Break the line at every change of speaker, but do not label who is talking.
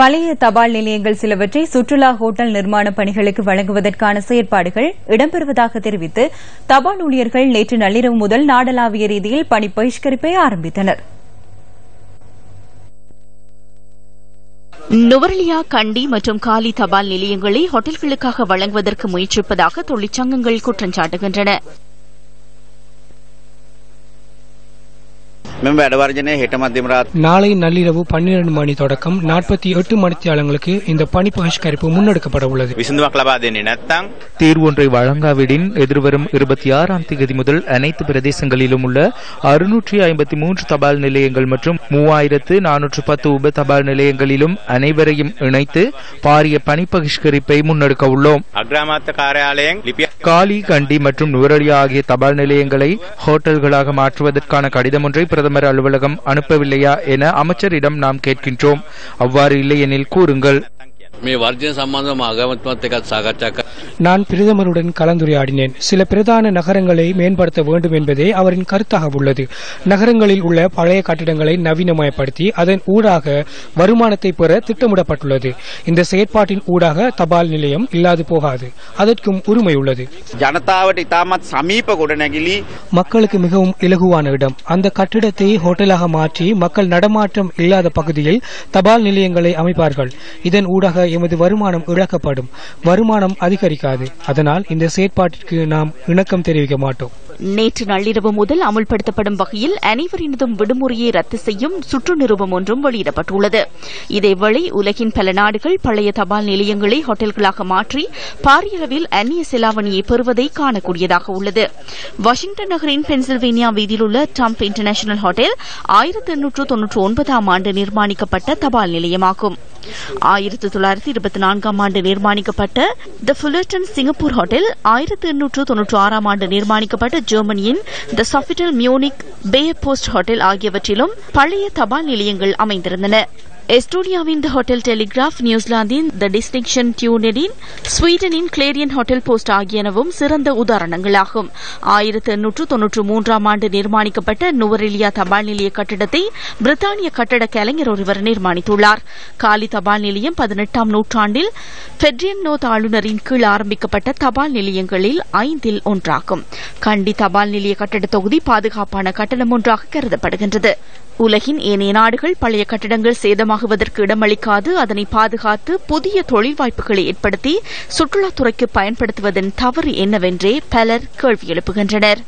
பழைய தபால் நிலையங்கள் சிலவற்றை சுற்றுலா ஹோட்டல் நிர்மாண பணிகளுக்கு வழங்குவதற்கான செயற்பாடுகள் இடம்பெறுவதாக தெரிவித்து தபால் ஊழியர்கள் நேற்று நள்ளிரவு முதல் நாடளாவிய ரீதியில் பணி பகிஷ்கரிப்பை ஆரம்பித்தனர்.
நுவரலியா கண்டி மற்றும் காலி தபால் நிலையங்களை ஹோட்டல்களுக்காக வழங்குவதற்கு முயற்சிப்பதாக தொழிற்சங்கங்கள் குற்றம்
நாளை நள்ளிரவு பன்னிரண்டு மணி தொடக்கம் நாற்பத்தி எட்டு மணித்தியாலங்களுக்கு இந்த பணி பகிஷ்கரிப்பு முன்னெடுக்கப்பட உள்ளது
தீர்வொன்றை வழங்காவிடின் எதிர்வரும் இருபத்தி ஆறாம் தேதி முதல் அனைத்து பிரதேசங்களிலும் உள்ள அறுநூற்றி ஐம்பத்தி மூன்று தபால் நிலையங்கள் மற்றும் மூவாயிரத்து நானூற்று பத்து உப தபால் நிலையங்களிலும் அனைவரையும் இணைத்து பாரிய பணி பகிஷ்கரிப்பை முன்னெடுக்க உள்ளோம் காலி கண்டி மற்றும் நுவரலியா ஆகிய தபால் நிலையங்களை ஹோட்டல்களாக மாற்றுவதற்கான கடிதம் ஒன்றை பிரதமர் அலுவலகம் அனுப்பவில்லையா என அமைச்சரிடம் நாம் கேட்கின்றோம். அவ்வாறு இல்லையெனில் கூறுங்கள்.
මේ
நான் பிரதமருடன் கலந்துரையாடினேன். சில பிரதான நகரங்களை மேம்படுத்த வேண்டும் என்பதே அவரின் கருத்தாக உள்ளது. நகரங்களில் உள்ள பழைய கட்டிடங்களை நவீனமயப்படுத்தி அதன் ஊடாக வருமானத்தை பெற திட்டமிடப்பட்டுள்ளது. இந்த செயற்பாட்டின் ஊடாக தபால் நிலையம் இல்லாது போகாது. அதற்கும் உரிமை உள்ளது. மக்களுக்கு மிகவும் இலகுவான இடம். அந்த கட்டிடத்தை ஹோட்டலாக மாற்றி மக்கள் நடமாட்டம் இல்லாத பகுதியில் தபால் நிலையங்களை அமைப்பார்கள். இதன் ஊடாக எமது வருமானம் இழக்கப்படும். வருமானம் அதிகரிக்காது. அதனால் இந்த செயற்பாட்டிற்கு நாம் இணக்கம் தெரிவிக்க மாட்டோம்.
நேற்று நள்ளிரவு முதல் அமுல்படுத்தப்படும் வகையில் அனைவரினதும் விடுமுறையை ரத்து செய்யும் சுற்று நிறுவம் ஒன்றும் வெளியிடப்பட்டுள்ளது. இதேவேளை உலகின் பல நாடுகள் பழைய தபால் நிலையங்களை ஹோட்டல்களாக மாற்றி பாரிய அளவில் அந்நிய செலாவணியை பெறுவதை காணக்கூடியதாக உள்ளது. வாஷிங்டன் நகரின் பென்சில்வேனியா வீதியில் உள்ள ட்ரம்ப் இன்டர்நேஷனல் ஹோட்டல் ஆயிரத்து எண்ணூற்று தொன்னூற்று ஒன்பதாம் ஆண்டு நிர்மாணிக்கப்பட்ட தபால் நிலையமாகும். ஆயிரத்து தொள்ளாயிரத்து இருபத்தி நான்காம் ஆண்டு நிர்மாணிக்கப்பட்ட த ஃபுல்லர்டன் சிங்கப்பூர் ஹோட்டல் ஆயிரத்தி எண்ணூற்று தொன்னூற்று ஆறாம் ஆண்டு நிர்மாணிக்கப்பட்ட ஜெர்மனியின் the Sofitel Munich Bay Post hotel ஆகியவற்றிலும் பழைய தபால் நிலையங்கள் அமைந்திருந்தன. எஸ்டோனியாவின் த ஹோட்டல் டெலிகிராஃப் நியூசிலாந்தின் த டிஸ்டிங்ஷன் டியூனரின் ஸ்வீடனின் கிளேரியன் ஹோட்டல் போஸ்ட் ஆகியனவும் சிறந்த உதாரணங்களாகும். ஆயிரத்தி எண்ணூற்று தொன்னூற்று மூன்றாம் ஆண்டு நிர்மாணிக்கப்பட்ட நுவரெலியா தபால் நிலைய கட்டிடத்தை பிரித்தானிய கட்டட கலைஞர் ஒருவர் நிர்மாணித்துள்ளார். காலி தபால் நிலையம் பதினெட்டாம் நூற்றாண்டில் பெட்ரியன் நோத் ஆளுநரின் கீழ் ஆரம்பிக்கப்பட்ட தபால் நிலையங்களில் ஐந்தில் ஒன்றாகும். கண்டி தபால் நிலைய கட்டட தொகுதி பாதுகாப்பான கட்டணம் ஒன்றாக கருதப்படுகின்றது. உலகின் ஏனைய நாடுகள் பழைய கட்டிடங்கள் சேதமாகுவதற்கு இடமளிக்காது அதனை பாதுகாத்து புதிய தொழில் வாய்ப்புகளை ஏற்படுத்தி சுற்றுலாத்துறைக்கு பயன்படுத்துவதன் தவறு என்னவென்றே பலர் கேள்வி எழுப்புகின்றனர்.